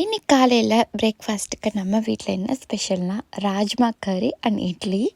இன்னைக்கு காலையில் பிரேக்ஃபாஸ்ட்டுக்கு நம்ம வீட்டில் என்ன ஸ்பெஷல்னால் ராஜ்மா கறி அண்ட் இட்லி.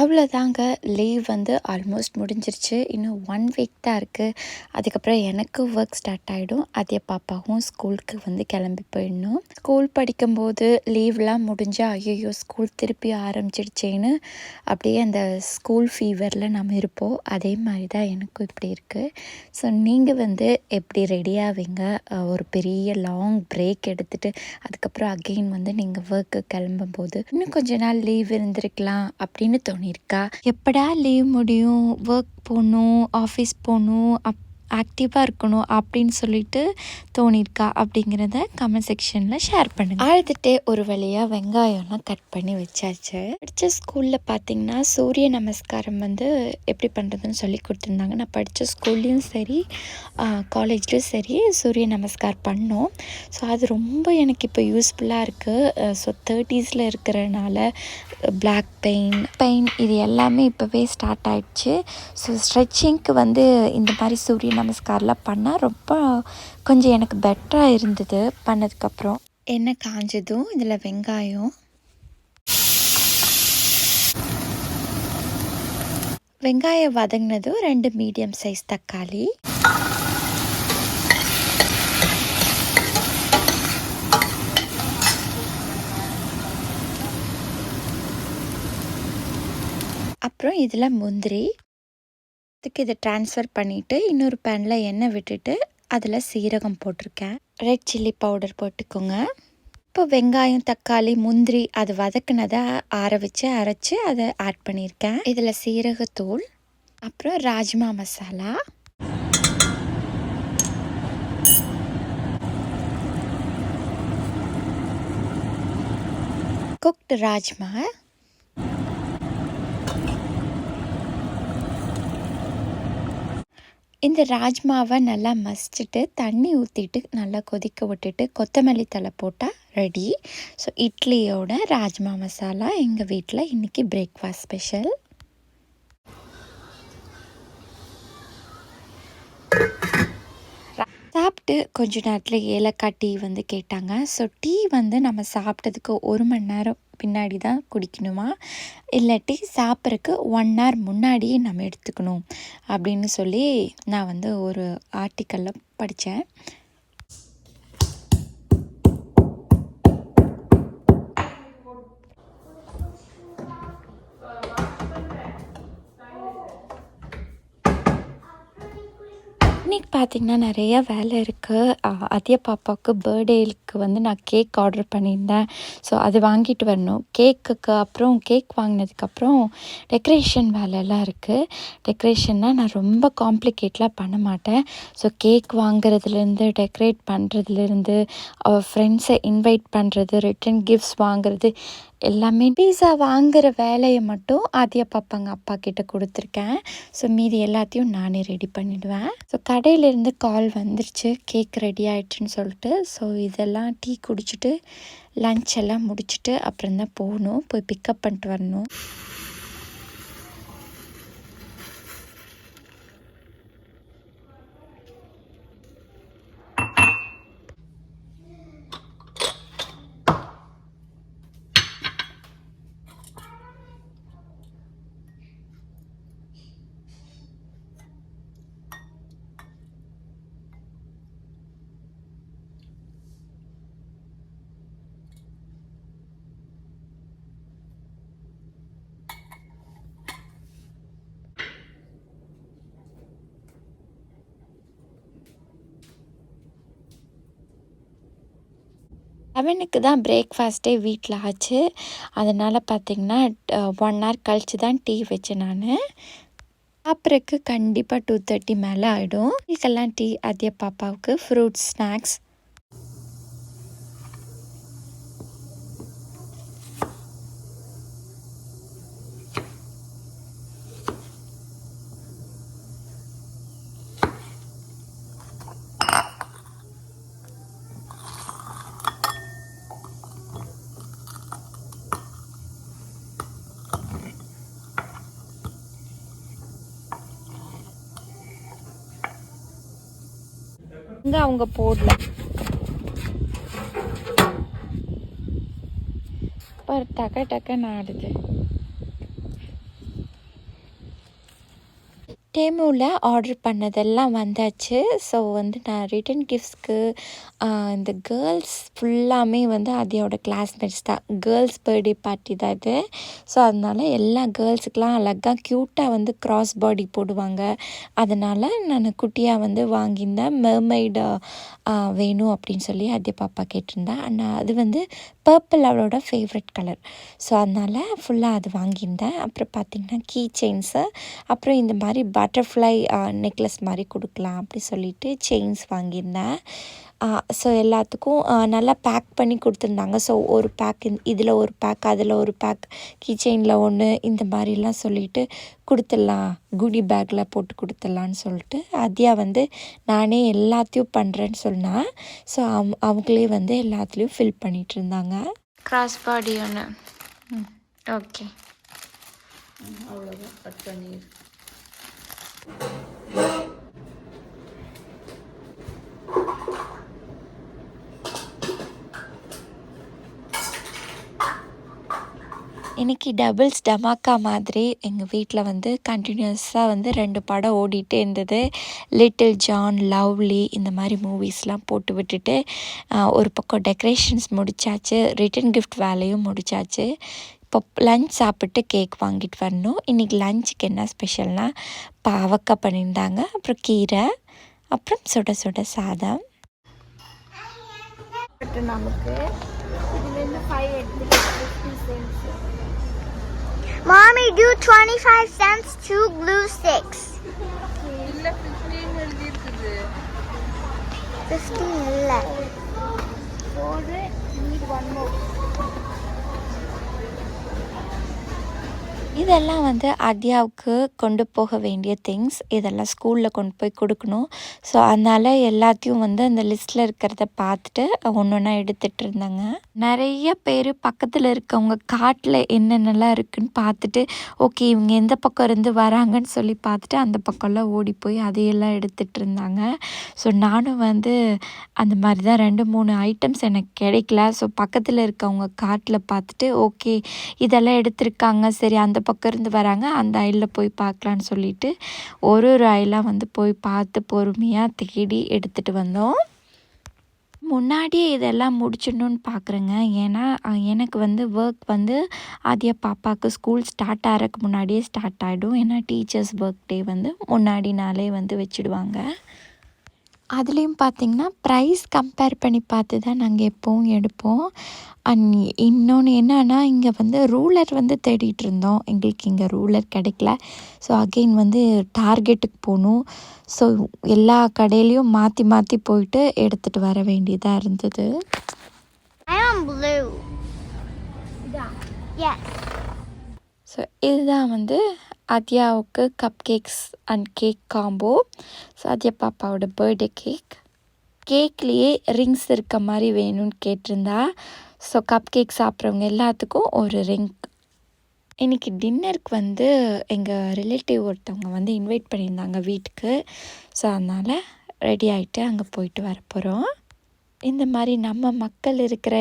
அவ்வளோதாங்க. லீவ் வந்து ஆல்மோஸ்ட் முடிஞ்சிருச்சு. இன்னும் ஒன் வீக் தான் இருக்குது அதுக்கப்புறம் எனக்கு ஒர்க் ஸ்டார்ட் ஆகிடும் அதே பாப்பாவும் ஸ்கூலுக்கு வந்து கிளம்பி போயிடணும். ஸ்கூல் படிக்கும்போது லீவ்லாம் முடிஞ்சால் ஐயோ ஸ்கூல் திருப்பி ஆரம்பிச்சிடுச்சேன்னு அப்படியே அந்த ஸ்கூல் ஃபீவரில் நம்ம இருப்போம். அதே மாதிரி தான் எனக்கும் இப்படி இருக்குது ஸோ நீங்கள் வந்து எப்படி ரெடி ஆவீங்க? ஒரு பெரிய லாங் பிரேக் எடுத்துகிட்டு அதுக்கப்புறம் அகெயின் வந்து நீங்கள் ஒர்க்கு கிளம்பும்போது இன்னும் கொஞ்ச நாள் லீவ் இருந்திருக்கலாம் அப்படின்னு பண்ணியிருக்கா? எப்படா லீவ் முடியும்? ஒர்க் போகணும் ஆஃபீஸ் போகணும் அப் ஆக்டிவாக இருக்கணும் அப்படின்னு சொல்லிட்டு தோணியிருக்கா அப்படிங்கிறத கமெண்ட் செக்ஷனில் ஷேர் பண்ணுங்க. அழுதுகிட்டே ஒரு வழியாக வெங்காயம்லாம் கட் பண்ணி வச்சாச்சு. படித்த ஸ்கூலில் பார்த்தீங்கன்னா சூரிய நமஸ்காரம் வந்து எப்படி பண்ணுறதுன்னு சொல்லி கொடுத்துருந்தாங்க. நான் படித்த ஸ்கூல்லையும் சரி காலேஜ்லேயும் சரி சூரிய நமஸ்கார் பண்ணோம். ஸோ அது ரொம்ப எனக்கு இப்போ யூஸ்ஃபுல்லாக இருக்குது ஸோ தேர்ட்டீஸில் இருக்கிறனால பிளாக் பெயின் பெயின் இது எல்லாமே இப்போவே ஸ்டார்ட் ஆகிடுச்சு ஸோ ஸ்ட்ரெச்சிங்க்கு வந்து இந்த மாதிரி சூரிய நமஸ்காரெலாம் பண்ணால் ரொம்ப கொஞ்சம் எனக்கு பெட்டராக இருந்தது பண்ணதுக்கப்புறம். எண்ணெய் காஞ்சதும் இதில் வெங்காயம். வெங்காயம் வதங்கினதும் ரெண்டு மீடியம் சைஸ் தக்காளி. அப்புறம் இதில் முந்திரி. இதுக்கு இதை ட்ரான்ஸ்ஃபர் பண்ணிவிட்டு இன்னொரு பேனில் எண்ணெய் விட்டுட்டு அதில் சீரகம் போட்டிருக்கேன். ரெட் சில்லி பவுடர் போட்டுக்கோங்க. இப்போ வெங்காயம் தக்காளி முந்திரி அது வதக்குனதை ஆற வச்சு அரைச்சி அதை ஆட் பண்ணியிருக்கேன். இதில் சீரகத்தூள் அப்புறம் ராஜ்மா மசாலா. குக்டு ராஜ்மா. இந்த ராஜ்மாவை நல்லா மசிச்சுட்டு தண்ணி ஊற்றிட்டு நல்லா கொதிக்க விட்டுட்டு கொத்தமல்லி தழை போட்டால் ரெடி ஸோ இட்லியோட ராஜ்மா மசாலா எங்கள் வீட்டில் இன்றைக்கி பிரேக்ஃபாஸ்ட் ஸ்பெஷல் சாப்பிட்டு கொஞ்ச நேரத்தில் ஏலக்காய் டீ வந்து கேட்டாங்க. ஸோ டீ வந்து நம்ம சாப்பிட்டதுக்கு ஒரு மணி நேரம் பின்னாடி தான் குடிக்கணுமா? இல்லாட்டி சாப்பிட்றதுக்கு ஒன் ஹவர் முன்னாடியே நம்ம எடுத்துக்கணும் அப்படின்னு சொல்லி நான் வந்து ஒரு ஆர்டிக்கலில் படித்தேன் இன்னைக்கு பார்த்தீங்கன்னா நிறைய வேலை இருக்குது அதிய பாப்பாவுக்கு பர்த்டேக்கு வந்து நான் கேக் ஆர்டர் பண்ணியிருந்தேன். ஸோ அது வாங்கிட்டு வரணும். கேக்குக்கு அப்புறம் கேக் வாங்கினதுக்கப்புறம் டெக்கரேஷன் வேலையெல்லாம் இருக்குது டெக்கரேஷன்னால் நான் ரொம்ப காம்ப்ளிகேட்லாம் பண்ண மாட்டேன். ஸோ கேக் வாங்குறதுலேருந்து டெக்கரேட் பண்ணுறதுலேருந்து அவள் ஃப்ரெண்ட்ஸை இன்வைட் பண்ணுறது ரிட்டன் கிஃப்ட்ஸ் வாங்குறது எல்லாமே பீஸா வாங்குற வேலையை மட்டும் ஆதியா பாப்பாங்க அப்பா கிட்ட கொடுத்துருக்கேன். ஸோ மீதி எல்லாத்தையும் நானே ரெடி பண்ணிடுவேன். ஸோ கடையிலேருந்து கால் வந்துருச்சு. கேக் ரெடி ஆயிடுச்சுன்னு சொல்லிட்டு. ஸோ இதெல்லாம் டீ குடிச்சிட்டு லஞ்ச் எல்லாம் முடிச்சுட்டு அப்புறம் தான் போகணும். போய் பிக்கப் பண்ணிட்டு வரணும். லெவனுக்கு தான் பிரேக்ஃபாஸ்ட்டே வீட்டில் ஆச்சு. அதனால் பார்த்திங்கன்னா ஒன் ஹவர் கழித்து தான் டீ வச்சேன் நான். சாப்பிட்றதுக்கு கண்டிப்பாக டூ தேர்ட்டி மேலே ஆகிடும் இதுக்கெல்லாம் டீ அதே பாப்பாவுக்கு ஃப்ரூட்ஸ் ஸ்நாக்ஸ் இங்கே அவங்க போடல? ஒரு டக்க டக்கன்னு ஆடுது. டேமோவில் ஆர்டர் பண்ணதெல்லாம் வந்தாச்சு. ஸோ வந்து நான் ரிட்டன் கிஃப்ட்ஸ்க்கு இந்த கேர்ள்ஸ் ஃபுல்லாமே வந்து அதோட கிளாஸ்மேட்ஸ் தான். கேர்ள்ஸ் பர்த்டே பார்ட்டி தான் இது. ஸோ அதனால் எல்லா கேர்ள்ஸுக்கெலாம் அழகாக க்யூட்டாக வந்து க்ராஸ் பாடி போடுவாங்க. அதனால் நான் குட்டியாக வந்து வாங்கியிருந்தேன். மெர்மைடு வேணும் அப்படின்னு சொல்லி அதே பாப்பா கேட்டிருந்தேன் ஆனால் அது வந்து பர்பிள் அவளோட ஃபேவரட் கலர் ஸோ அதனால் ஃபுல்லாக அது வாங்கியிருந்தேன். அப்புறம் பார்த்திங்கன்னா கீ செயின்ஸு அப்புறம் இந்த மாதிரி பட்டர்ஃப்ளை நெக்லஸ் மாதிரி கொடுக்கலாம் அப்படி சொல்லிட்டு செயின்ஸ் வாங்கியிருந்தேன். ஸோ எல்லாத்துக்கும் நல்லா பேக் பண்ணி கொடுத்துருந்தாங்க. ஸோ ஒரு பேக் இதில் ஒரு பேக் அதில் ஒரு பேக் கீச்செயினில் ஒன்று இந்த மாதிரிலாம் சொல்லிட்டு கொடுத்துடலாம். குடி பேக்கில் போட்டு கொடுத்துடலான்னு சொல்லிட்டு. அதியா வந்து நானே எல்லாத்தையும் பண்ணுறேன்னு சொன்னால் ஸோ அவ் அவங்களே வந்து எல்லாத்துலேயும் ஃபில் பண்ணிகிட்டு இருந்தாங்க. கிராஸ் பாடி ஒன்று ஓகே அவ்வளோதான் கட் பண்ணிடு இன்றைக்கி டபுள்ஸ் டமாக்கா மாதிரி எங்கள் வீட்டில் வந்து கண்டினியூஸாக வந்து ரெண்டு படம் ஓடிட்டே இருந்தது. லிட்டில் ஜான் லவ்லி இந்த மாதிரி மூவிஸ்லாம் போட்டு விட்டுட்டு ஒரு பக்கம் டெக்கரேஷன்ஸ் முடிச்சாச்சு ரிட்டன் கிஃப்ட் வேலையும் முடிச்சாச்சு. இப்போ லஞ்ச் சாப்பிட்டு கேக் வாங்கிட்டு வரணும். இன்றைக்கி லஞ்சுக்கு என்ன ஸ்பெஷல்னால் பாவக்காய் பண்ணியிருந்தாங்க அப்புறம் கீரை அப்புறம் சுட சுட சாதம். நமக்கு. இதுலேருந்து ஃபைவ் எடுத்துக்கிட்டு fifty cents Mommy, do 25 cents, two glue sticks. இல்லை ஃபிஃப்டின் எழுதி இருக்குது 15 illa. Four, need one இதெல்லாம் வந்து அத்யாவுக்கு கொண்டு போக வேண்டிய திங்ஸ் இதெல்லாம் ஸ்கூலில் கொண்டு போய் கொடுக்கணும். ஸோ அதனால் எல்லாத்தையும் வந்து அந்த லிஸ்ட்டில் இருக்கிறத பார்த்துட்டு ஒன்று ஒன்றா எடுத்துகிட்டு இருந்தாங்க. நிறைய பேர் பக்கத்தில் இருக்கவங்க காட்டில் என்னென்னலாம் இருக்குன்னு பார்த்துட்டு ஓகே இவங்க எந்த பக்கம் இருந்து வராங்கன்னு சொல்லி பார்த்துட்டு அந்த பக்கம்லாம் ஓடி போய் அதையெல்லாம் எடுத்துகிட்டு இருந்தாங்க. ஸோ நானும் வந்து அந்த மாதிரி தான் ரெண்டு மூணு ஐட்டம்ஸ் எனக்கு கிடைக்கல. ஸோ பக்கத்தில் இருக்கவங்க காட்டில் பார்த்துட்டு ஓகே இதெல்லாம் எடுத்திருக்காங்க. சரி அந்த பக்கம் இருந்து வராங்க. அந்த அயலில் போய் பார்க்கலான்னு சொல்லிட்டு ஒரு ஒரு அயலாக வந்து போய் பார்த்து பொறுமையாக தேடி எடுத்துகிட்டு வந்தோம். முன்னாடியே இதெல்லாம் முடிச்சிடணுன்னு பார்க்குறேங்க ஏன்னா எனக்கு வந்து ஒர்க் வந்து ஆதியா பாப்பாவுக்கு ஸ்கூல் ஸ்டார்ட் ஆகிறதுக்கு முன்னாடியே ஸ்டார்ட் ஆகிடும் ஏன்னா டீச்சர்ஸ் ஒர்க் டே வந்து முன்னாடி நாளே வந்து வச்சுடுவாங்க. அதுலேயும் பார்த்திங்கன்னா ப்ரைஸ் கம்பேர் பண்ணி பார்த்து தான் நாங்கள் எப்போவும் எடுப்போம். அண்ட் இன்னொன்று என்னன்னா இங்கே வந்து ரூலர் வந்து தேடிட்டு இருந்தோம். எங்களுக்கு இங்கே ரூலர் கிடைக்கல. ஸோ அகெயின் வந்து டார்கெட்டுக்கு போகணும். ஸோ எல்லா கடையிலையும் மாற்றி மாற்றி போயிட்டு எடுத்துகிட்டு வர வேண்டியதாக இருந்தது. I am blue. Yes. So இதுதான் வந்து ஆத்யாவுக்கு cupcakes and cake combo so Adhya பாப்பாவோட பர்த்டே கேக் கேக்லேயே ரிங்ஸ் இருக்க மாதிரி வேணும்னு கேட்டிருந்தா. ஸோ கப் கேக் சாப்பிட்றவங்க எல்லாத்துக்கும் ஒரு ரிங் இன்றைக்கி டின்னருக்கு வந்து எங்கள் ரிலேட்டிவ் ஒருத்தவங்க வந்து இன்வைட் பண்ணியிருந்தாங்க வீட்டுக்கு. ஸோ அதனால் ரெடி ஆகிட்டு அங்கே போயிட்டு வர போகிறோம் இந்த மாதிரி நம்ம மக்கள் இருக்கிற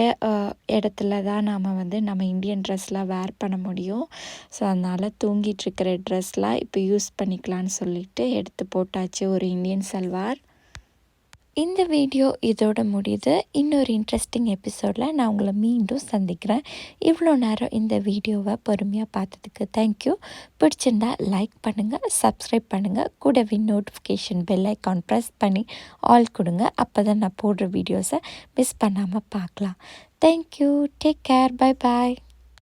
இடத்துல தான் நாம் வந்து நம்ம இந்தியன் ட்ரெஸ்லாம் வேர் பண்ண முடியும். ஸோ அதனால் தூங்கிட்டு இருக்கிற ட்ரெஸ்லாம் இப்போ யூஸ் பண்ணிக்கலான்னு சொல்லிட்டு எடுத்து போட்டாச்சு ஒரு இந்தியன் சல்வார். இந்த வீடியோ இதோட முடியுது. இன்னொரு இன்ட்ரெஸ்டிங் எபிசோடில் நான் உங்களை மீண்டும் சந்திக்கிறேன். இவ்வளோ நேரம் இந்த வீடியோவை பொறுமையாக பார்த்ததுக்கு தேங்க்யூ பிடிச்சிருந்தா லைக் பண்ணுங்கள் சப்ஸ்கிரைப் பண்ணுங்கள் கூடவே நோட்டிஃபிகேஷன் பெல் ஐக்கான் ப்ரெஸ் பண்ணி ஆல் கொடுங்க. அப்போ தான் நான் போடுற வீடியோஸை மிஸ் பண்ணாமல் பார்க்கலாம். Thank you take care bye bye